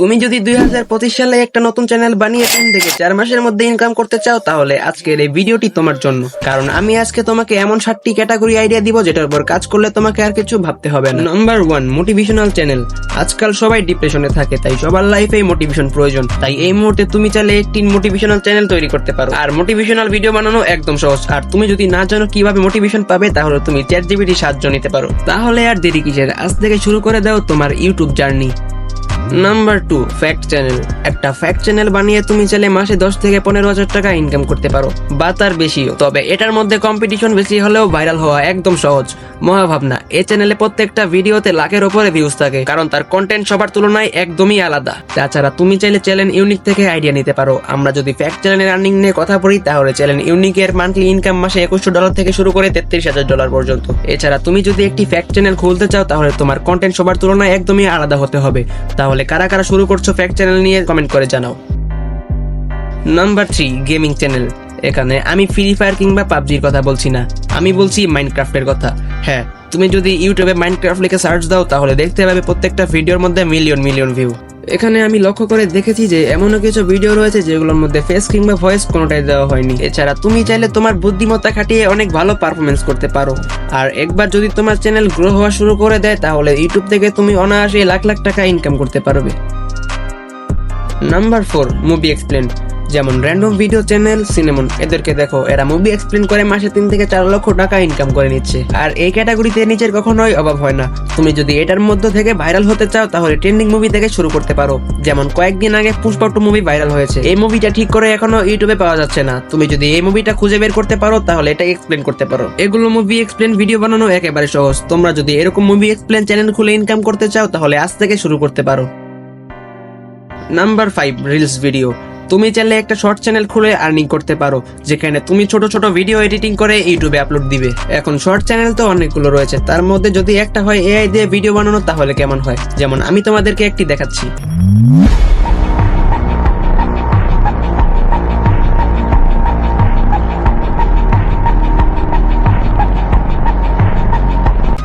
তুমি যদি দুই হাজার পঁচিশ সালে একটা নতুন চ্যানেল বানিয়ে তিন থেকে চার মাসের মধ্যে ইনকাম করতে চাও, তাহলে আজকের এই ভিডিওটি তোমার জন্য। কারণ আমি আজকে তোমাকে এমন সাতটি ক্যাটাগরি আইডিয়া দিব যেটার উপর কাজ করলে তোমাকে আর কিছু ভাবতে হবে না। নাম্বার ওয়ান মোটিভেশনাল চ্যানেল আজকাল সবাই ডিপ্রেশনে থাকে, তাই সবার লাইফে মোটিভেশন প্রয়োজন। তাই এই মুহূর্তে তুমি চাইলে একটি মোটিভেশনাল চ্যানেল তৈরি করতে পারো। আর মোটিভেশনাল ভিডিও বানানো একদম সহজ। আর তুমি যদি না জানো কীভাবে মোটিভেশন পাবে, তাহলে তুমি চ্যাট জিবিটি সাহায্য নিতে পারো। তাহলে আর দেরি কিসের? আজ থেকে শুরু করে দাও তোমার YouTube journey number two fact channel একটা ফ্যাক্ট চ্যানেল বানিয়ে তুমি চাইলে মাসে দশ থেকে পনেরো হাজার টাকা ইনকাম করতে পারো, বা তার বেশিও। তবে এটার মধ্যে কম্পিটিশন বেশি হলেও ভাইরাল হওয়া একদম সহজ। মহাভাবনা। এই চ্যানেলে প্রত্যেকটা ভিডিওতে লাখের ওপরে ভিউজ থাকে, কারণ তার কন্টেন্ট সবার তুলনায় একদমই আলাদা। তাছাড়া তুমি চাইলে চ্যানেল ইউনিক থেকে আইডিয়া নিতে পারো। আমরা যদি ফ্যাক্ট চ্যানেলের আর্নিং নিয়ে কথা বলি, তাহলে চ্যানেল ইউনিকের মান্থলি ইনকাম মাসে একুশশো ডলার থেকে শুরু করে তেত্রিশ হাজার ডলার পর্যন্ত। এছাড়া তুমি যদি একটি ফ্যাক্ট চ্যানেল খুলতে চাও, তাহলে তোমার কন্টেন্ট সবার তুলনায় একদমই আলাদা হতে হবে। তাহলে কারা কারা শুরু করছ ফ্যাক্ট চ্যানেল নিয়ে কমেন্ট করে জানাও। নাম্বার থ্রি গেমিং চ্যানেল এখানে আমি ফ্রি ফায়ার কিংবা পাবজির কথা বলছি না। আমি বলছি মাইনক্রাফটের কথা। হ্যাঁ তুমি যদি ইউটিউবে মাইনক্রাফট লিখে সার্চ দাও, তাহলে দেখতে পাবে প্রত্যেকটা ভিডিওর মধ্যে মিলিয়ন মিলিয়ন ভিউ এখানে আমি লক্ষ্য করে দেখেছি যে এমনও কিছু ভিডিও রয়েছে যেগুলোর মধ্যে ফেস কিংবা ভয়েস কোনোটাই দেওয়া হয়নি। এছাড়া তুমি চাইলে তোমার বুদ্ধিমত্তা খাটিয়ে অনেক ভালো পারফরমেন্স করতে পারো। আর একবার যদি তোমার চ্যানেল গ্রো হওয়া শুরু করে দেয়, তাহলে ইউটিউব থেকে তুমি অনায়াসে লাখ লাখ টাকা ইনকাম করতে পারবে। নাম্বার ফোর মুভি এক্সপ্লেন যেমন র্যান্ডম ভিডিও চ্যানেল সিনেমন এদেরকে দেখো, এরা মুভি এক্সপ্লেন করে মাসে তিন থেকে চার লক্ষ টাকা ইনকাম করে নিচ্ছে। আর এই ক্যাটাগরিতে নিচের কখনোই অভাব হয় না। তুমি যদি এটার মধ্যে থেকে ভাইরাল হতে চাও, তাহলে ট্রেন্ডিং মুভি থেকে শুরু করতে পারো। যেমন কয়েকদিন আগে পুষ্পা টু মুভি ভাইরাল হয়েছে। এই মুভিটা ঠিক করে এখনও ইউটিউবে পাওয়া যাচ্ছে না। তুমি যদি এই মুভিটা খুঁজে বের করতে পারো, তাহলে এটা এক্সপ্লেন করতে পারো। এগুলো মুভি এক্সপ্লেন ভিডিও বানানো একেবারে সহজ। তোমরা যদি এরকম মুভি এক্সপ্লেন চ্যানেল খুলে ইনকাম করতে চাও, তাহলে আজ থেকে শুরু করতে পারো। নাম্বার ফাইভ রিলস ভিডিও তুমি চাইলে একটা শর্ট চ্যানেল খুলে আর্নিং করতে পারো, যেখানে তুমি ছোট ছোট ভিডিও এডিটিং করে ইউটিউবে আপলোড দিবে। এখন শর্ট চ্যানেল তো অনেকগুলো রয়েছে, তার মধ্যে যদি একটা হয় এআই দিয়ে ভিডিও বানানো, তাহলে কেমন হয়? যেমন আমি তোমাদেরকে একটি দেখাচ্ছি।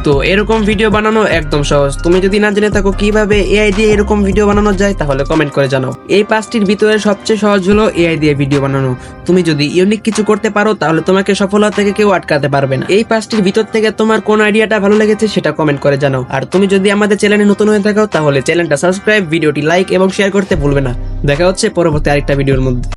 তো এরকম ভিডিও বানানো একদম সহজ। তুমি যদি না জেনে থাকো কীভাবে এআই দিয়ে এরকম ভিডিও বানানো যায়, তাহলে কমেন্ট করে জানাও। এই পাঁচটির ভিতরে সবচেয়ে সহজ হলো এআই দিয়ে ভিডিও বানানো। তুমি যদি ইউনিক কিছু করতে পারো, তাহলে তোমাকে সফলতা থেকে কেউ আটকাতে পারবে না। এই পাঁচটির ভিতর থেকে তোমার কোন আইডিয়াটা ভালো লেগেছে, সেটা কমেন্ট করে জানাও। আর তুমি যদি আমাদের চ্যানেলে নতুন হয়ে থাকো, তাহলে চ্যানেলটা সাবস্ক্রাইব ভিডিওটি লাইক এবং শেয়ার করতে ভুলবে না। দেখা হচ্ছে পরবর্তী আরেকটা ভিডিওর মধ্যে।